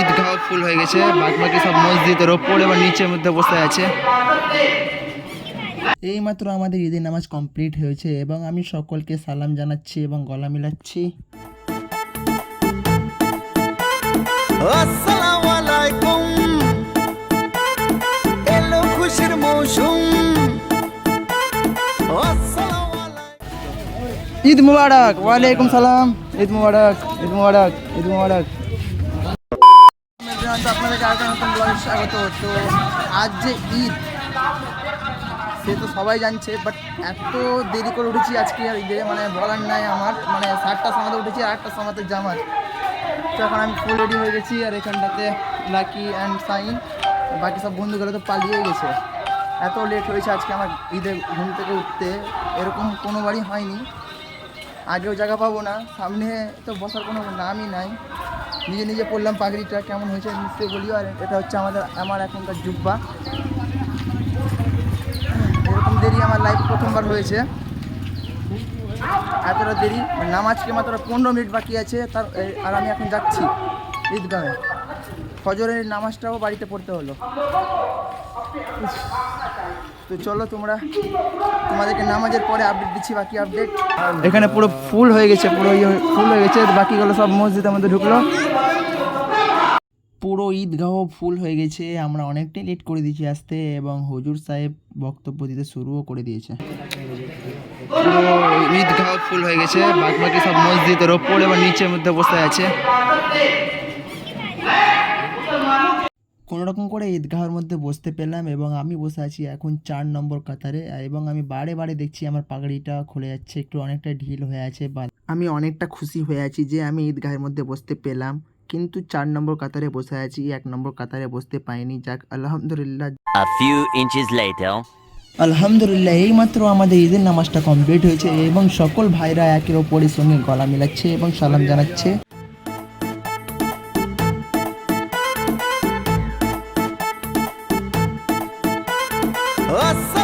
ঈদগাহ ফুল হয়ে গেছে বাকি বাকি সব মসজিদের ওপর এবার নিচের মধ্যে বসে আছে। এইমাত্র আমাদের ঈদের নামাজ কমপ্লিট হয়েছে এবং আমি সকলকে সালাম জানাচ্ছি এবং গলা মিলাচ্ছি। আসসালামু আলাইকুম। এলো খুশির মৌসুম। আসসালামু আলাইকুম। ঈদ মুবারক ওয়ালাইকুম সালাম। ঈদ মুবারক ঈদ মুবারক ঈদ মুবারক। আপনাদেরকে আরেকটা নতুন ব্লগে স্বাগত। তো আজ যে ঈদ, সে তো সবাই জানছে বাট এত দেরি করে উঠেছি আজকে আর ঈদে মানে বলার নাই আমার মানে সাতটার সময়তে উঠেছি আটটার সময়তে জামাত তো এখন আমি ফুল রেডি হয়ে গেছি আর এখানটাতে লাকি অ্যান্ড সাইন বাকি সব বন্ধুগুলো তো পালিয়ে গেছে। এত লেট হয়েছে আজকে আমার ঈদে ঘুম থেকে উঠতে, এরকম কোনো বাড়ি হয়নি। আগেও জায়গা পাবো না, সামনে তো বসার কোনো নামই নাই। নিজে নিজে পড়লাম পাগড়িটা, কেমন হয়েছে নিশ্চয়ই বলিও। আর এটা হচ্ছে আমাদের, আমার এখনকার জুব্বা। এরকম দেরি আমার লাইফ প্রথমবার হয়েছে। এতটা দেরি মানে নামাজকে মাত্র পনেরো মিনিট বাকি আছে, তার আর আমি এখন যাচ্ছি ঈদগাহে ফজরের নামাজটাও বাড়িতে পড়তে হলো। তো চলো তোমরা, তোমাদেরকে নামাজের পরে আপডেট দিচ্ছি, বাকি আপডেট এখানে পুরো ফুল হয়ে গেছে, পুরো ফুল হয়ে গেছে, বাকিগুলো সব মসজিদের মধ্যে ঢুকলো। পুরো ঈদগাহ ফুল হয়ে গেছে। আমরা অনেকটাই লেট করে দিয়েছি আসতে এবং হুজুর সাহেব বক্তব্য দিতে শুরুও করে দিয়েছে। পুরো ঈদগাহ ফুল হয়ে গেছে বাকি সব মসজিদের ওপর এবার নিচের মধ্যে বসে আছে। কোনো রকম করে ঈদগাহের মধ্যে বসতে পেলাম এবং আমি বসে আছি এখন চার নম্বর কাতারে এবং আমি বারে বারে দেখছি আমার পাগড়িটা খুলে যাচ্ছে একটু অনেকটা ঢিল হয়ে আছে বা আমি অনেকটা খুশি হয়ে আছি যে আমি ঈদগাহের মধ্যে বসতে পেলাম। কিন্তু চার নম্বর কাতারে বসে আছি এক নম্বর কাতারে বসতে পাইনি যাক আলহামদুলিল্লাহ। A few inches later. আলহামদুলিল্লাহ এইমাত্র আমাদের ঈদের নামাজটা কমপ্লিট হয়েছে এবং সকল ভাইরা একের ওপরের সঙ্গে গলা মিলাচ্ছে এবং সালাম জানাচ্ছে। আসসালামু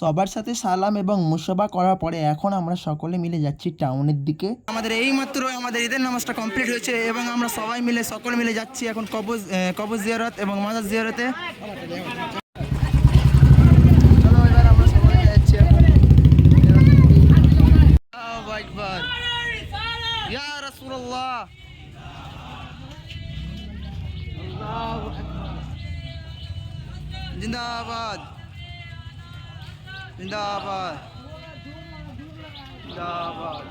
সবার সাথে সালাম এবং মুসবা করার পরে এখন আমরা সকলে মিলে যাচ্ছি টাউনের দিকে। আমাদের এই মাত্র আমাদের ঈদের নামাজটা কমপ্লিট হয়েছে এবং আমরা সবাই মিলে সকলে মিলে যাচ্ছি এখন কবজ কবজ জিয়ারত এবং মাজার জিয়ারতে। চলো এবার আমরা সবাই যাচ্ছি এখন। আল্লাহু আকবার। ইয়া রাসূলুল্লাহ। আল্লাহু আকবার। জিন্দাবাদ জিন্দাবাদ। জিন্দাবাদ।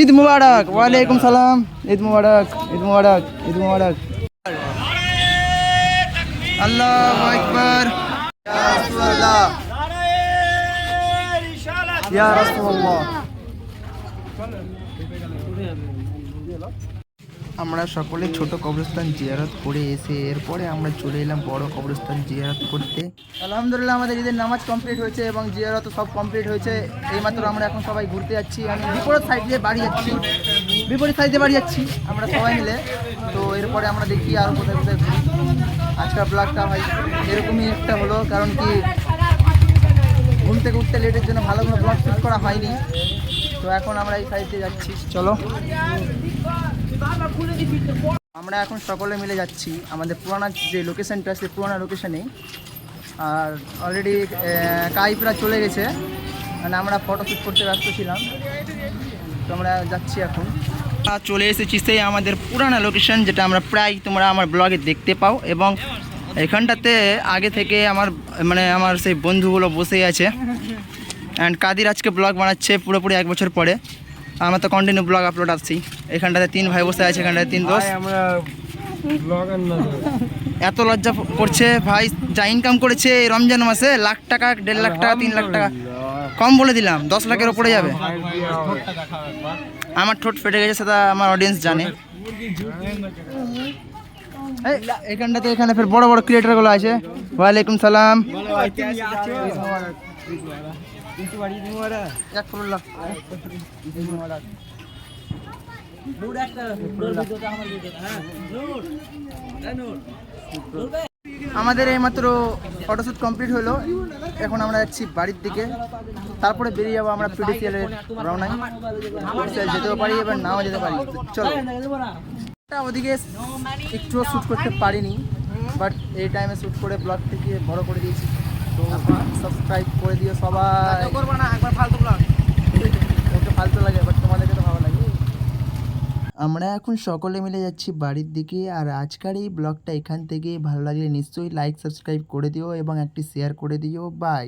ঈদ মুবারক। ওয়ালাইকুম সালাম। ঈদ মুবারক ঈদ মুবারক ঈদ মুবারক। আল্লাহু আকবার। ইয়া রাসূলুল্লাহ। আমরা সকলে ছোট কবরস্থান জিয়ারত করে এসে এরপরে আমরা চলে এলাম বড় কবরস্থান জিয়ারত করতে। আলহামদুলিল্লাহ, আমাদের ঈদের নামাজ কমপ্লিট হয়েছে এবং জিয়ারত সব কমপ্লিট হয়েছে। এইমাত্র আমরা এখন সবাই ঘুরতে যাচ্ছি। আমি বিপরীত সাইড দিয়ে বাড়ি যাচ্ছি। বিপরীত সাইড দিয়ে বাড়ি যাচ্ছি। আমরা সবাই মিলে। তো এরপরে আমরা দেখি আর কোথায় কোথায় ঘুরি আজকের ব্লগটা ভাই এরকমই একটা হলো, কারণ কি ঘুম থেকে উঠতে লেটের জন্য ভালো কোনো ব্লগ করা হয়নি। তো এখন আমরা এই সাইডে যাচ্ছি। চলো। আমরা এখন সকলে মিলে যাচ্ছি আমাদের পুরানা যে লোকেশনটা সেই পুরানা লোকেশনে আর অলরেডি কাইপরা চলে গেছে। মানে আমরা ফটোশ্যুট করতে ব্যস্ত ছিলাম। তো আমরা যাচ্ছি এখন। চলে এসেছি সেই আমাদের পুরানা লোকেশন যেটা আমরা প্রায় তোমরা আমার ব্লগে দেখতে পাও এবং এখানটাতে আগে থেকে আমার মানে আমার সেই বন্ধুগুলো বসেই আছে। অ্যান্ড কাদির আজকে ব্লগ বানাচ্ছে পুরোপুরি এক বছর পরে। আমার তো কন্টিনিউ ব্লগ আপলোড আসছি এখানটাতে তিন ভাই বসে আছে এখানটাতে তিন তো। এত লজ্জা করছে ভাই যা ইনকাম করেছে এই রমজান মাসে লাখ টাকা দেড় লাখ টাকা তিন লাখ টাকা। কম বলে দিলাম দশ লাখের ওপরে যাবে। আমার ঠোঁট ফেটে গেছে সেটা আমার অডিয়েন্স জানে। এখানটাতে এখানে ফের বড় বড় ক্রিয়েটারগুলো আছে। ওয়ালাইকুম সালাম। এক করুন লাখ। আমাদের এইমাত্র ফটোশ্যুট কমপ্লিট হলো। এখন আমরা যাচ্ছি বাড়ির দিকে। তারপরে বেরিয়ে যাব আমরা পিডিসিএলের রওনায়। যেতেও পারি এবার নাও যেতে পারি। চলো। ওদিকে একটুও শ্যুট করতে পারিনি বাট এই টাইমে শ্যুট করে ব্লগ থেকে বড় করে দিয়েছি। তো সাবস্ক্রাইব করে দিও সবাই। করব না একবার ফালতু ব্লগ ওকে ফালতু লাগে বাট তোমাদেরকে তো ভালো লাগে। আমরা এখন সকলে মিলে যাচ্ছি বাড়ির দিকে আর আজকের এই ব্লগটা এখান থেকে ভালো লাগলে নিশ্চয়ই লাইক সাবস্ক্রাইব করে দিও এবং একটি শেয়ার করে দিও। বাই